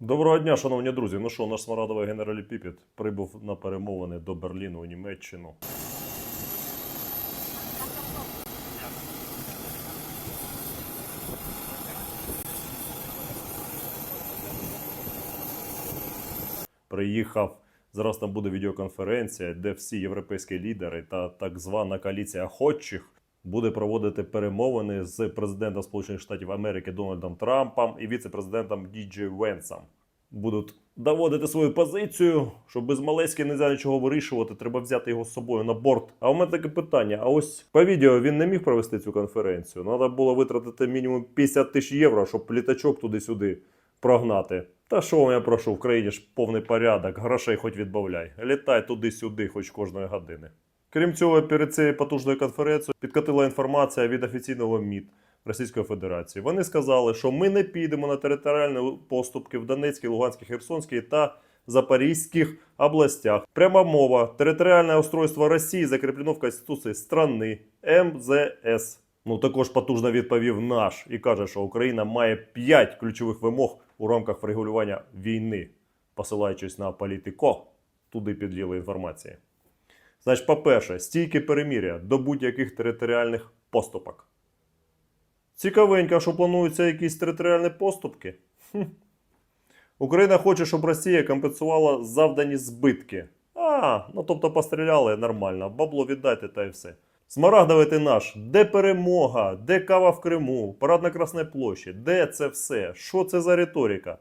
Доброго дня, шановні друзі. Ну що, наш смарадовий генералі Піпіт прибув на перемовини до Берліну у Німеччину. Приїхав. Зараз там буде відеоконференція, де всі європейські лідери та так звана коаліція охочих буде проводити перемовини з президентом Сполучених Штатів Америки Дональдом Трампом і віце-президентом Діджей Венсом. Будуть доводити свою позицію, що без Малецьки не можна нічого вирішувати, треба взяти його з собою на борт. А у мене таке питання: а ось по відео він не міг провести цю конференцію. Треба було витратити мінімум 50 тисяч євро, щоб літачок туди-сюди прогнати. Та що я прошу, в країні ж повний порядок, грошей хоч відбавляй. Літай туди-сюди, хоч кожної години. Крім цього, перед цією потужною конференцією підкотила інформація від офіційного МІД Російської Федерації. Вони сказали, що ми не підемо на територіальні поступки в Донецькій, Луганській, Херсонській та Запорізьких областях. Пряма мова. Територіальне устройство Росії закріплено в Конституції страни МЗС. Ну також потужно відповів наш і каже, що Україна має 5 ключових вимог у рамках врегулювання війни, посилаючись на політико. Туди підліли інформації. Значить, по-перше, стійке переміря до будь-яких територіальних поступок. Цікавенько, що плануються якісь територіальні поступки. Хм. Україна хоче, щоб Росія компенсувала завдані збитки. А, ну тобто постріляли нормально, бабло віддайте та й все. Смарагдовий ти наш, де перемога, де кава в Криму, парад на Красній площі, де це все? Що це за риторика?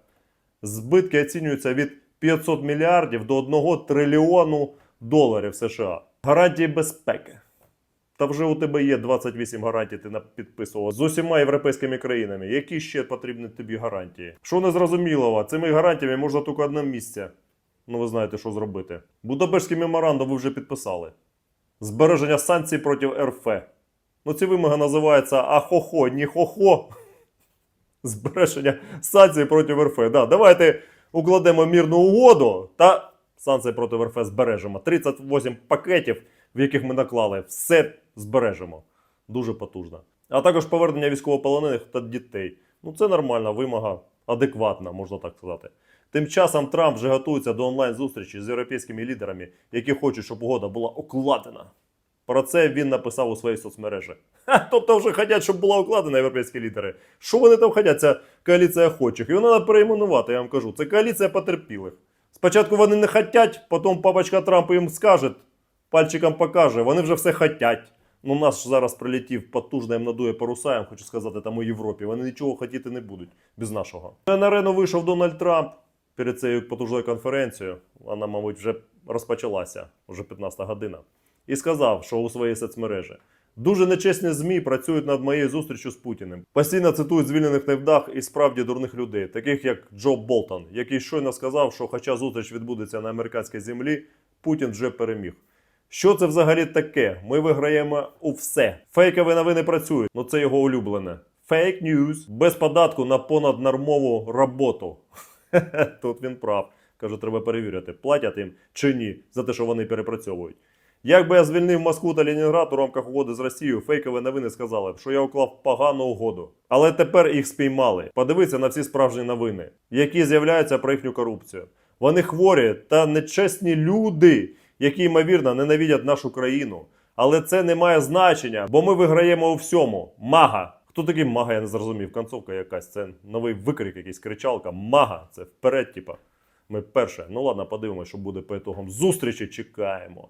Збитки оцінюються від 500 мільярдів до 1 трильйону доларів США. Гарантії безпеки. Та вже у тебе є 28 гарантій, ти підписував з усіма європейськими країнами. Які ще потрібні тобі гарантії? Що не зрозумілого, цими гарантіями можна тільки одне місце. Ну, ви знаєте, що зробити. Будапештський меморандум ви вже підписали. Збереження санкцій проти РФ. Ну, ці вимоги називаються ахохо, ні хохо. Збереження санкцій проти РФ. Да, давайте укладемо мірну угоду та санкції проти РФ збережемо. 38 пакетів, в яких ми наклали, все збережемо. Дуже потужно. А також повернення військовополонених та дітей. Ну це нормальна вимога, адекватна, можна так сказати. Тим часом Трамп вже готується до онлайн-зустрічі з європейськими лідерами, які хочуть, щоб угода була укладена. Про це він написав у своїй соцмережі. Ха, тобто вже хочуть, щоб була укладена європейські лідери. Що вони там хочуть, ця коаліція охочих? Його треба перейменувати, я вам кажу. Це коаліція потерпілих. Спочатку вони не хотять, потім папочка Трамп їм скаже, пальчиком покаже, вони вже все хотять. Ну, у нас зараз прилетів потужно їм надує паруса, я хочу сказати, там у Європі. Вони нічого хотіти не будуть без нашого. На арену вийшов Дональд Трамп перед цією потужною конференцією. Вона, мабуть, вже розпочалася, вже 15 година. І сказав, що у своїй соцмережі. Дуже нечесні ЗМІ працюють над моєю зустрічю з Путіним. Постійно цитують звільнених невдах і справді дурних людей, таких як Джо Болтон, який щойно сказав, що хоча зустріч відбудеться на американській землі, Путін вже переміг. Що це взагалі таке? Ми виграємо у все. Фейкові новини працюють, ну це його улюблене. Фейк ньюз без податку на понаднормову роботу. Тут він прав. Каже, треба перевірити, платять їм чи ні за те, що вони перепрацьовують. Якби я звільнив Москву та Ленінград у рамках угоди з Росією, фейкові новини сказали б, що я уклав погану угоду. Але тепер їх спіймали. Подивіться на всі справжні новини, які з'являються про їхню корупцію. Вони хворі та нечесні люди, які ймовірно ненавидять нашу країну. Але це не має значення, бо ми виграємо у всьому. Мага. Хто такий мага, я не зрозумів. Концовка якась, це новий викрик, якийсь кричалка. Мага, це вперед, типа. Ми перше. Ну ладно, подивимося, що буде по ітогам зустрічі. Чекаємо.